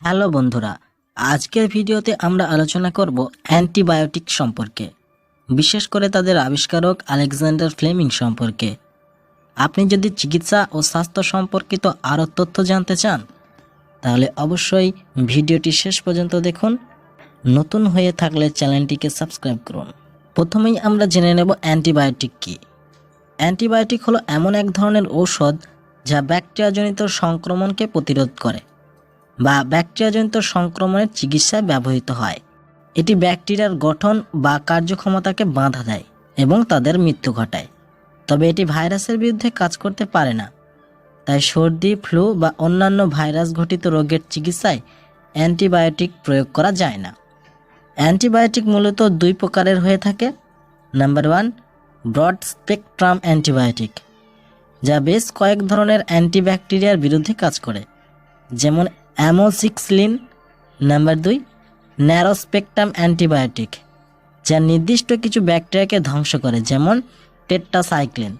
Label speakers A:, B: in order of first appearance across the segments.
A: Hello বন্ধুরা, আজকের ভিডিওতে আমরা আলোচনা করব অ্যান্টিবায়োটিক সম্পর্কে, বিশেষ করে তাদের আবিষ্কারক আলেকজান্ডার ফ্লেমিং সম্পর্কে। আপনি যদি চিকিৎসা ও স্বাস্থ্য সম্পর্কিত আরও তথ্য জানতে চান, তাহলে অবশ্যই ভিডিওটি শেষ পর্যন্ত দেখুন। নতুন হয়ে থাকলে চ্যানেলটিকে সাবস্ক্রাইব করুন। প্রথমেই আমরা জেনে নেব অ্যান্টিবায়োটিক কী। অ্যান্টিবায়োটিক হলো এমন এক ধরনের ঔষধ যা ব্যাকটেরিয়াজনিত সংক্রমণকে প্রতিরোধ করে। বা ব্যাকটেরিয়াজনিত সংক্রমণের চিকিৎসায় ব্যবহৃত হয়। এটি ব্যাকটেরিয়ার গঠন বা কার্যক্ষমতাকে বাধা দেয় এবং তাদের মৃত্যু ঘটায়। তবে এটি ভাইরাসের বিরুদ্ধে কাজ করতে পারে না। তাই সর্দি, ফ্লু বা অন্যান্য ভাইরাস ঘটিত রোগের চিকিৎসায় অ্যান্টিবায়োটিক প্রয়োগ করা যায় না। অ্যান্টিবায়োটিক মূলত দুই প্রকারের হয়ে থাকে। Number one, broad spectrum antibiotic, যা বেশ কয়েক ধরনের অ্যান্টিব্যাকটেরিয়ার বিরুদ্ধে কাজ করে। যেমন অ্যামোসিক্সলিন। নাম্বার দুই ন্যারো স্পেকট্রাম অ্যান্টিবায়োটিক, যা নির্দিষ্ট কিছু ব্যাকটেরিয়াকে ধ্বংস করে, যেমন টেট্টাসাইক্লিন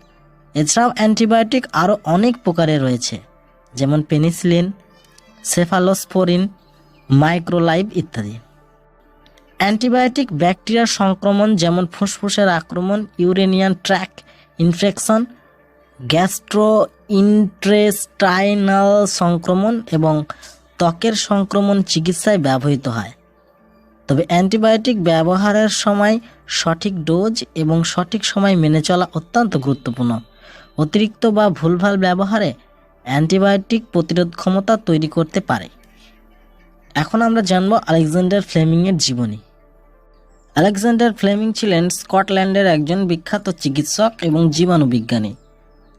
A: এছাড়াও অ্যান্টিবায়োটিক আরও অনেক প্রকারে রয়েছে, যেমন পেনিসিলিন সেফালোস্পোরিন মাইক্রোলাইভ ইত্যাদি। অ্যান্টিবায়োটিক ব্যাকটেরিয়ার সংক্রমণ, যেমন ফুসফুসের আক্রমণ, urinary tract infection gastro intestinal সংক্রমণ এবং ত্বকের সংক্রমণ চিকিৎসায় ব্যবহৃত হয়। তবে অ্যান্টিবায়োটিক ব্যবহারের সময় সঠিক ডোজ এবং সঠিক সময় মেনে চলা অত্যন্ত গুরুত্বপূর্ণ। অতিরিক্ত বা ভুলভাল ব্যবহারে অ্যান্টিবায়োটিক প্রতিরোধ ক্ষমতা তৈরি করতে পারে। এখন আমরা জানব আলেকজান্ডার ফ্লেমিংয়ের জীবনী। আলেকজান্ডার ফ্লেমিং ছিলেন স্কটল্যান্ডের একজন বিখ্যাত চিকিৎসক এবং জীবাণুবিজ্ঞানী।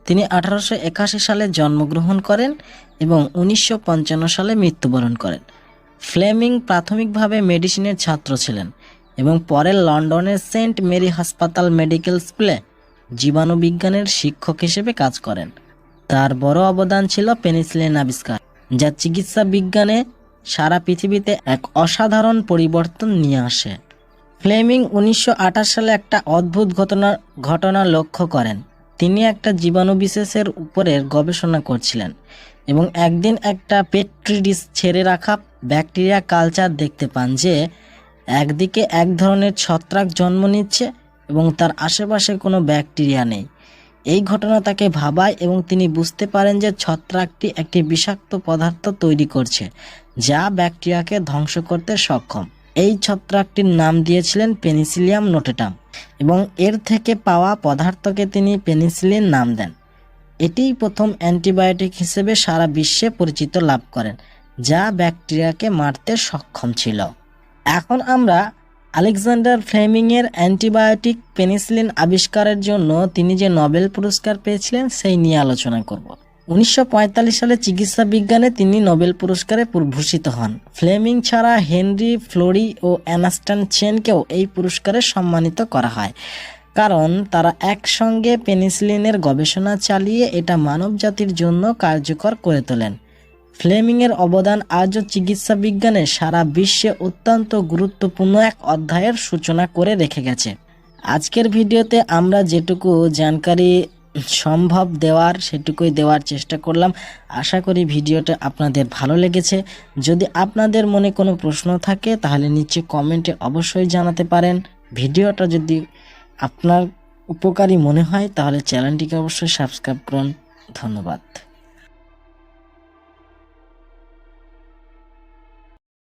A: তিনি আঠারোশো একাশি সালে জন্মগ্রহণ করেন এবং উনিশশো পঞ্চান্ন সালে মৃত্যুবরণ করেন। ফ্লেমিং প্রাথমিকভাবে মেডিসিনের ছাত্র ছিলেন এবং পরে লন্ডনের সেন্ট মেরি হাসপাতাল মেডিকেল স্কুলে জীবাণুবিজ্ঞানের শিক্ষক হিসেবে কাজ করেন। তার বড় অবদান ছিল পেনিসিলিন আবিষ্কার, যা চিকিৎসা বিজ্ঞানে সারা পৃথিবীতে এক অসাধারণ পরিবর্তন নিয়ে আসে। ফ্লেমিং উনিশশো আঠাশ সালে একটা অদ্ভুত ঘটনা ঘটনা লক্ষ্য করেন। তিনি একটা জীবাণু বিশেষের উপরে গবেষণা করছিলেন। এবং একদিন একটা পেট্রিডিস ছেড়ে রাখা ব্যাকটেরিয়া কালচার দেখতে পান যে, একদিকে এক ধরনের ছত্রাক জন্ম নিচ্ছে এবং তার আশেপাশে কোনো ব্যাকটেরিয়া নেই। এই ঘটনা তাকে ভাবায় এবং তিনি বুঝতে পারেন যে ছত্রাকটি একটি বিষাক্ত পদার্থ তৈরি করছে, যা ব্যাকটেরিয়াকে ধ্বংস করতে সক্ষম। এই ছত্রাকটির নাম দিয়েছিলেন পেনিসিলিয়াম নোটেটাম এবং এর থেকে পাওয়া পদার্থকে তিনি পেনিসিলিন নাম দেন। এটিই প্রথম অ্যান্টিবায়োটিক হিসেবে সারা বিশ্বে পরিচিত লাভ করেন, যা ব্যাকটেরিয়াকে মারতে সক্ষম ছিল। এখন আমরা আলেকজান্ডার ফ্লেমিংয়ের অ্যান্টিবায়োটিক পেনিসিলিন আবিষ্কারের জন্য তিনি যে নোবেল পুরস্কার পেয়েছিলেন সেই নিয়ে আলোচনা করব। উনিশশো পঁয়তাল্লিশ সালে চিকিৎসা বিজ্ঞানে তিনি নোবেল পুরস্কারে পুর- ভূষিত হন। ফ্লেমিং ছাড়া হেনরি ফ্লোরি ও অ্যানাস্টন চেনকেও এই পুরস্কারে সম্মানিত করা হয়। কারণ তারা একসঙ্গে পেনিসিলিনের গবেষণা চালিয়ে এটা মানবজাতির জন্য কার্যকর করে তোলেন। ফ্লেমিংয়ের অবদান আজও চিকিৎসা বিজ্ঞানে সারা বিশ্বে অত্যন্ত গুরুত্বপূর্ণ এক অধ্যায়ের সূচনা করে রেখে গেছে। আজকের ভিডিওতে আমরা যেটুকু জানকারি সম্ভব দেওয়ার, সেটুকুই দেওয়ার চেষ্টা করলাম। আশা করি ভিডিওটা আপনাদের ভালো লেগেছে। যদি আপনাদের মনে কোনো প্রশ্ন থাকে, তাহলে নিচে কমেন্টে অবশ্যই জানাতে পারেন। ভিডিওটা যদি আপনার উপকারী মনে হয় তাহলে চ্যানেলটিকে অবশ্যই সাবস্ক্রাইব করুন। ধন্যবাদ।